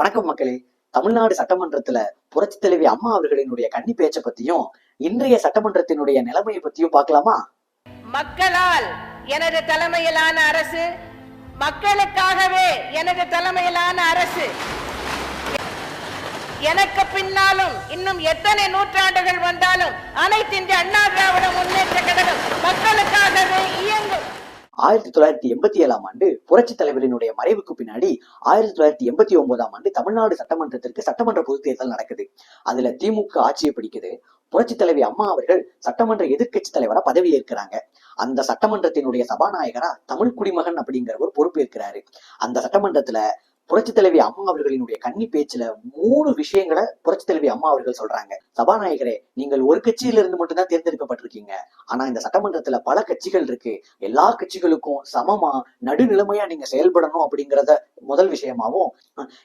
வணக்கம் மக்களே. தமிழ்நாடு சட்டமன்றத்துல புரட்சி தலைவி அம்மா அவர்களினுடைய கன்னி பேச்சை பத்தியும் இன்றைய சட்டமன்றத்தினுடைய நிலைமையை பத்தியும் பார்க்கலாமா? மக்களால் எனது தலைமையிலான அரசு மக்களுக்காகவே எனது தலைமையிலான அரசு. எனக்கு பின்னாலும் இன்னும் எத்தனை நூற்றாண்டுகள் வந்தாலும் அனைத்து இந்திய அண்ணா திராவிட ஆயிரத்தி தொள்ளாயிரத்தி எண்பத்தி ஏழாம் ஆண்டு புரட்சி தலைவரினுடைய மறைவுக்கு பின்னாடி ஆயிரத்தி தொள்ளாயிரத்தி எண்பத்தி ஒன்பதாம் ஆண்டு தமிழ்நாடு சட்டமன்றத்திற்கு சட்டமன்ற பொது தேர்தல் நடக்குது. அதுல திமுக ஆட்சியை பிடிக்குது. புரட்சி தலைவி அம்மா அவர்கள் சட்டமன்ற எதிர்க்கட்சி தலைவரா பதவி ஏற்கிறாங்க அந்த சட்டமன்றத்தினுடைய சபாநாயகரா தமிழ் குடிமகன் அப்படிங்கிறவர் பொறுப்பேற்கிறாரு. அந்த சட்டமன்றத்துல புரட்சி தலைவி அம்மா அவர்களினுடைய கன்னி பேச்சுல மூணு விஷயங்களை புரட்சி தலைவி அம்மா அவர்கள் சொல்றாங்க. சபாநாயகரே நீங்கள் ஒரு கட்சியில இருந்து மட்டும்தான் தேர்ந்தெடுக்கப்பட்டிருக்கீங்க. ஆனா இந்த சட்டமன்றத்துல பல கட்சிகள் இருக்கு. எல்லா கட்சிகளுக்கும் சமமா நடுநிலைமையா நீங்க செயல்படணும் அப்படிங்கறத முதல் விஷயமாவும்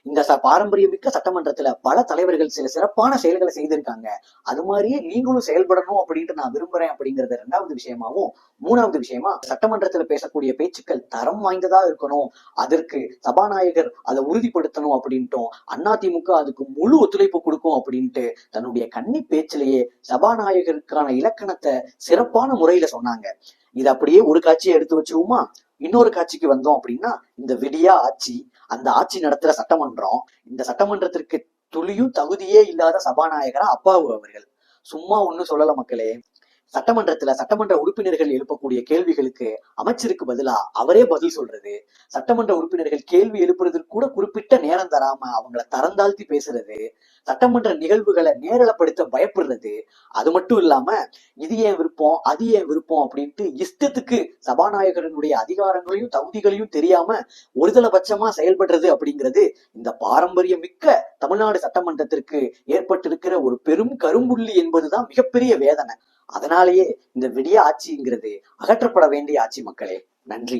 இந்த ச- பாரம்பரியமிக்க சட்டமன்றத்துல பல தலைவர்கள் சில சிறப்பான செயல்களை செய்திருக்காங்க. அது மாதிரியே நீங்களும் செயல்படணும் அப்படின்ட்டு நான் விரும்புறேன் அப்படிங்கறது ரெண்டாவது விஷயமாவும் மூணாவது விஷயமா சட்டமன்றத்துல பேசக்கூடிய பேச்சுக்கள் தரம் வாய்ந்ததா இருக்கணும் அதற்கு சபாநாயகர் அதை உறுதிப்படுத்தணும் அப்படின்ட்டும் அதிமுக அதுக்கு முழு ஒத்துழைப்பு கொடுக்கும் அப்படின்ட்டு தன்னுடைய கன்னி பேச்சிலேயே சபாநாயகருக்கான இலக்கணத்தை சிறப்பான முறையில சொன்னாங்க. இது அப்படியே ஒரு காட்சியை எடுத்து வச்சிருவோமா? இன்னொரு காட்சிக்கு வந்தோம் அப்படின்னா இந்த விடியா ஆட்சி அந்த ஆட்சி நடத்துற சட்டமன்றம் இந்த சட்டமன்றத்திற்கு துளியும் தகுதியே இல்லாத சபாநாயகரா அப்பாவு அவர்கள். சும்மா ஒண்ணும் சொல்லல மக்களே. சட்டமன்றத்துல சட்டமன்ற உறுப்பினர்கள் எழுப்பக்கூடிய கேள்விகளுக்கு அமைச்சருக்கு பதிலா அவரே பதில் சொல்றது. சட்டமன்ற உறுப்பினர்கள் கேள்வி எழுப்புறதுக்கு கூட குறிப்பிட்ட தராம அவங்கள தரந்தாழ்த்தி பேசுறது சட்டமன்ற நிகழ்வுகளை நேரலப்படுத்த பயப்படுறது அது மட்டும் இல்லாம இது ஏன் விருப்பம் அது ஏன் விருப்பம் அப்படின்ட்டு இஷ்டத்துக்கு சபாநாயகரனுடைய அதிகாரங்களையும் தகுதிகளையும் தெரியாம ஒருதலைபட்சமா செயல்படுறது அப்படிங்கிறது இந்த பாரம்பரியம் மிக்க தமிழ்நாடு சட்டமன்றத்திற்கு ஏற்பட்டிருக்கிற ஒரு பெரும் கரும்புள்ளி என்பதுதான் மிகப்பெரிய வேதனை. அதனாலேயே இந்த விடிய ஆட்சிங்கிறது அகற்றப்பட வேண்டிய ஆட்சி மக்களே. நன்றி.